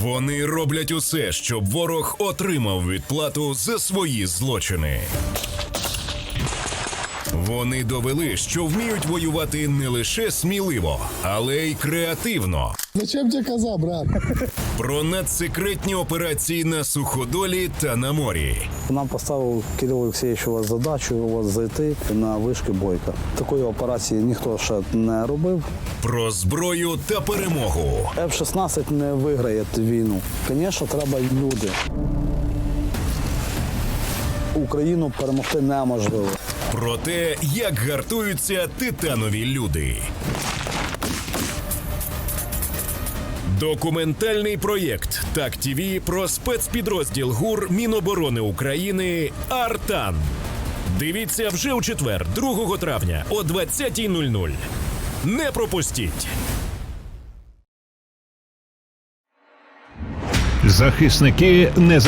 Вони роблять усе, щоб ворог отримав відплату за свої злочини. Вони довели, що вміють воювати не лише сміливо, але й креативно. Зачем тебе коза, брат? Про надсекретні операції на суходолі та на морі. Нам поставив Кирило Олексійович у вас задачу у вас зайти на вишки бойка. Такої операції ніхто ще не робив. Про зброю та перемогу. F-16 не виграє війну. Звісно, треба й люди. Україну перемогти неможливо. Про те, як гартуються титанові люди. Документальний проєкт Так ТІВІ про спецпідрозділ ГУР Міноборони України Артан. Дивіться вже у четвер, 2 травня о 20.00. Не пропустіть! Захисники не